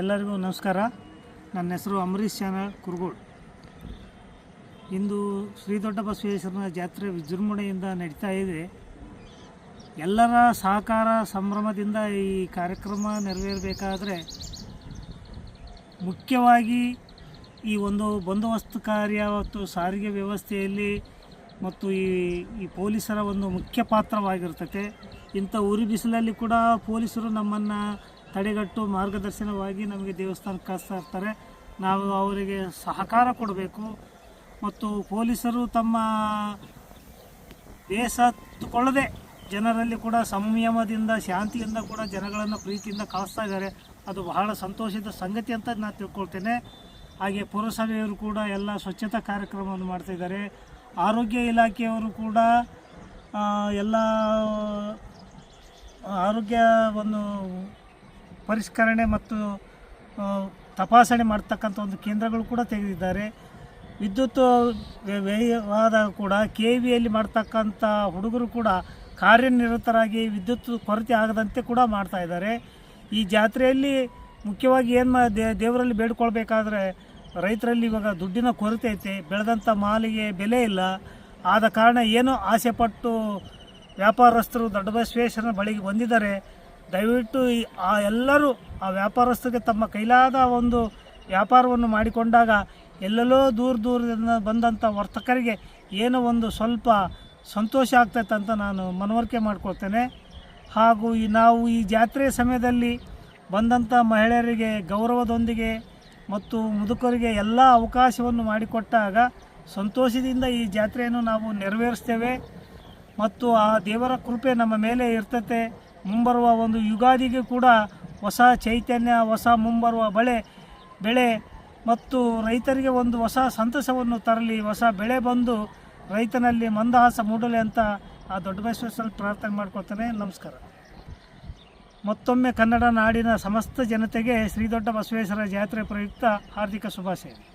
ಎಲ್ಲರಿಗೂ ನಮಸ್ಕಾರ. ನನ್ನ ಹೆಸರು ಅಂಬರೀಷ್ ಚಾನಲ್ ಕುರುಗೋಡು. ಇಂದು ಶ್ರೀ ದೊಡ್ಡ ಬಸವೇಶ್ವರನ ಜಾತ್ರೆ ವಿಜೃಂಭಣೆಯಿಂದ ನಡೀತಾ ಇದೆ. ಎಲ್ಲರ ಸಹಕಾರ ಸಂಭ್ರಮದಿಂದ ಈ ಕಾರ್ಯಕ್ರಮ ನೆರವೇರಬೇಕಾದ್ರೆ ಮುಖ್ಯವಾಗಿ ಈ ಒಂದು ಬಂದೋಬಸ್ತ್ ಕಾರ್ಯ ಮತ್ತು ಸಾರಿಗೆ ವ್ಯವಸ್ಥೆಯಲ್ಲಿ ಮತ್ತು ಈ ಈ ಪೊಲೀಸರ ಒಂದು ಮುಖ್ಯ ಪಾತ್ರವಾಗಿರ್ತದೆ ಇಂಥ ಉರಿ ಬಿಸಿಲಲ್ಲಿ ಕೂಡ ಪೊಲೀಸರು ನಮ್ಮನ್ನು ತಡೆಗಟ್ಟು ಮಾರ್ಗದರ್ಶನವಾಗಿ ನಮಗೆ ದೇವಸ್ಥಾನ ಕಳಿಸ್ತಾ ಇರ್ತಾರೆ. ನಾವು ಅವರಿಗೆ ಸಹಕಾರ ಕೊಡಬೇಕು. ಮತ್ತು ಪೊಲೀಸರು ತಮ್ಮ ಬೇಸತ್ತುಕೊಳ್ಳದೆ ಜನರಲ್ಲಿ ಕೂಡ ಸಂಯಮದಿಂದ, ಶಾಂತಿಯಿಂದ ಕೂಡ ಜನಗಳನ್ನು ಪ್ರೀತಿಯಿಂದ ಕಳಿಸ್ತಾ ಇದ್ದಾರೆ. ಅದು ಬಹಳ ಸಂತೋಷದ ಸಂಗತಿ ಅಂತ ನಾನು ತಿಳ್ಕೊಳ್ತೇನೆ. ಹಾಗೆ ಪುರಸಭೆಯವರು ಕೂಡ ಎಲ್ಲ ಸ್ವಚ್ಛತಾ ಕಾರ್ಯಕ್ರಮವನ್ನು ಮಾಡ್ತಿದ್ದಾರೆ ಆರೋಗ್ಯ ಇಲಾಖೆಯವರು ಕೂಡ ಎಲ್ಲ ಆರೋಗ್ಯವನ್ನು ಪರಿಷ್ಕರಣೆ ಮತ್ತು ತಪಾಸಣೆ ಮಾಡ್ತಕ್ಕಂಥ ಒಂದು ಕೇಂದ್ರಗಳು ಕೂಡ ತೆಗೆದಿದ್ದಾರೆ. ವಿದ್ಯುತ್, ವ್ಯ- ವ್ಯಯವಾದ ಕೂಡ ಕೆ ವಿಯಲ್ಲಿ ಮಾಡ್ತಕ್ಕಂಥ ಹುಡುಗರು ಕೂಡ ಕಾರ್ಯನಿರತರಾಗಿ ವಿದ್ಯುತ್ ಕೊರತೆ ಆಗದಂತೆ ಕೂಡ ಮಾಡ್ತಾ ಇದ್ದಾರೆ. ಈ ಜಾತ್ರೆಯಲ್ಲಿ ಮುಖ್ಯವಾಗಿ ಏನು ಮಾ ದೇವರಲ್ಲಿ ಬೇಡ್ಕೊಳ್ಬೇಕಾದ್ರೆ ರೈತರಲ್ಲಿ ಇವಾಗ ದುಡ್ಡಿನ ಕೊರತೆ ಐತೆ, ಬೆಳೆದಂಥ ಮಾಲಿಗೆ ಬೆಲೆ ಇಲ್ಲ. ಆದ ಕಾರಣ ಏನೋ ಆಸೆಪಟ್ಟು ವ್ಯಾಪಾರಸ್ಥರು ದೊಡ್ಡ ಬಸವೇಶ್ವರನ ಬಳಿಗೆ ಬಂದಿದ್ದಾರೆ. ದಯವಿಟ್ಟು ಆ ಎಲ್ಲರೂ ಆ ವ್ಯಾಪಾರಸ್ಥರಿಗೆ ತಮ್ಮ ಕೈಲಾದ ಒಂದು ವ್ಯಾಪಾರವನ್ನು ಮಾಡಿಕೊಂಡಾಗ ಎಲ್ಲೆಲ್ಲೋ ದೂರ ದೂರದಿಂದ ಬಂದಂಥ ವರ್ತಕರಿಗೆ ಏನೋ ಒಂದು ಸ್ವಲ್ಪ ಸಂತೋಷ ಆಗ್ತೈತೆ ಅಂತ ನಾನು ಮನವರಿಕೆ ಮಾಡ್ಕೊಳ್ತೇನೆ. ಹಾಗೂ ಈ ನಾವು ಈ ಜಾತ್ರೆಯ ಸಮಯದಲ್ಲಿ ಬಂದಂಥ ಮಹಿಳೆಯರಿಗೆ ಗೌರವದೊಂದಿಗೆ ಮತ್ತು ಮುದುಕರಿಗೆ ಎಲ್ಲ ಅವಕಾಶವನ್ನು ಮಾಡಿಕೊಟ್ಟಾಗ ಸಂತೋಷದಿಂದ ಈ ಜಾತ್ರೆಯನ್ನು ನಾವು ನೆರವೇರಿಸ್ತೇವೆ. ಮತ್ತು ಆ ದೇವರ ಕೃಪೆ ನಮ್ಮ ಮೇಲೆ ಇರ್ತತೆ. ಮುಂಬರುವ ಒಂದು ಯುಗಾದಿಗೆ ಕೂಡ ಹೊಸ ಚೈತನ್ಯ, ಹೊಸ ಮುಂಬರುವ ಬಳೆ, ಬೆಳೆ ಮತ್ತು ರೈತರಿಗೆ ಒಂದು ಹೊಸ ಸಂತಸವನ್ನು ತರಲಿ, ಹೊಸ ಬೆಳೆ ಬಂದು ರೈತನಲ್ಲಿ ಮಂದಹಾಸ ಮೂಡಲಿ ಅಂತ ಆ ದೊಡ್ಡ ಬಸವೇಶ್ವರ ಪ್ರಾರ್ಥನೆ ಮಾಡ್ಕೊಳ್ತೇನೆ. ನಮಸ್ಕಾರ. ಮತ್ತೊಮ್ಮೆ ಕನ್ನಡ ನಾಡಿನ ಸಮಸ್ತ ಜನತೆಗೆ ಶ್ರೀ ದೊಡ್ಡ ಬಸವೇಶ್ವರ ಜಾತ್ರೆ ಪ್ರಯುಕ್ತ ಹಾರ್ದಿಕ ಶುಭಾಶಯ.